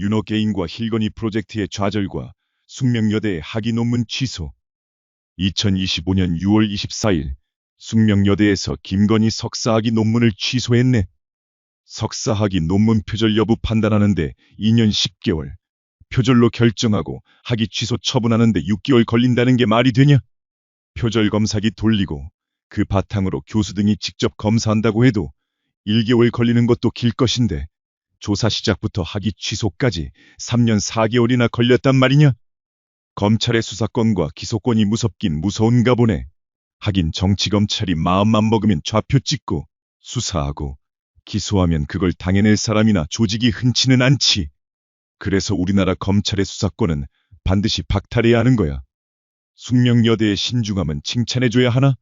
윤호 개인과 힐건이 프로젝트의 좌절과 숙명여대의 학위 논문 취소. 2025년 6월 24일 숙명여대에서 김건희 석사학위 논문을 취소했네. 석사학위 논문 표절 여부 판단하는데 2년 10개월, 표절로 결정하고 학위 취소 처분하는데 6개월 걸린다는 게 말이 되냐? 표절 검사기 돌리고 그 바탕으로 교수 등이 직접 검사한다고 해도 1개월 걸리는 것도 길 것인데 조사 시작부터 학위 취소까지 3년 4개월이나 걸렸단 말이냐? 검찰의 수사권과 기소권이 무섭긴 무서운가 보네. 하긴 정치검찰이 마음만 먹으면 좌표 찍고 수사하고 기소하면 그걸 당해낼 사람이나 조직이 흔치는 않지. 그래서 우리나라 검찰의 수사권은 반드시 박탈해야 하는 거야. 숙명여대의 신중함은 칭찬해줘야 하나?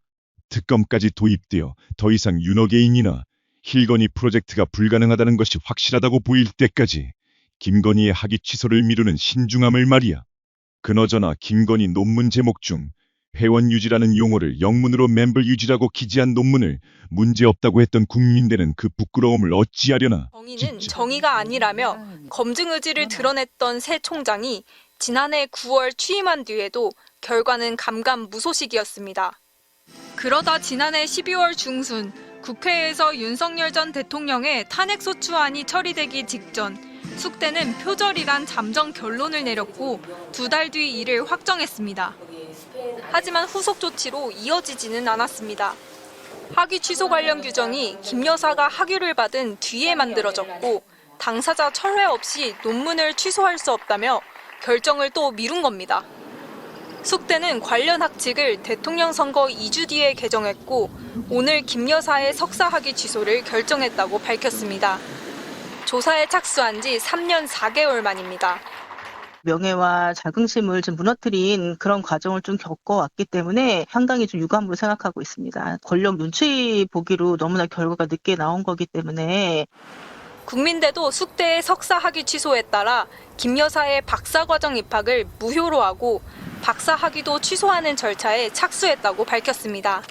특검까지 도입되어 더 이상 윤호개인이나 힐건이 프로젝트가 불가능하다는 것이 확실하다고 보일 때까지 김건희의 학위 취소를 미루는 신중함을 말이야. 그너저나 김건희 논문 제목 중 회원 유지라는 용어를 영문으로 멤버 유지라고 기재한 논문을 문제없다고 했던 국민대는 그 부끄러움을 어찌하려나. 정의는 진짜. 정의가 아니라며 검증 의지를 드러냈던 새 총장이 지난해 9월 취임한 뒤에도 결과는 감감무소식이었습니다. 그러다 지난해 12월 중순 국회에서 윤석열 전 대통령의 탄핵소추안이 처리되기 직전 숙대는 표절이란 잠정 결론을 내렸고 두 달 뒤 이를 확정했습니다. 하지만 후속 조치로 이어지지는 않았습니다. 학위 취소 관련 규정이 김 여사가 학위를 받은 뒤에 만들어졌고 당사자 철회 없이 논문을 취소할 수 없다며 결정을 또 미룬 겁니다. 숙대는 관련 학칙을 대통령 선거 2주 뒤에 개정했고 오늘 김 여사의 석사 학위 취소를 결정했다고 밝혔습니다. 조사에 착수한 지 3년 4개월 만입니다. 명예와 자긍심을 좀 무너뜨린 그런 과정을 좀 겪어왔기 때문에 상당히 좀 유감으로 생각하고 있습니다. 권력 눈치 보기로 너무나 결과가 늦게 나온 거기 때문에 국민대도 숙대의 석사 학위 취소에 따라 김 여사의 박사 과정 입학을 무효로 하고 박사 학위도 취소하는 절차에 착수했다고 밝혔습니다.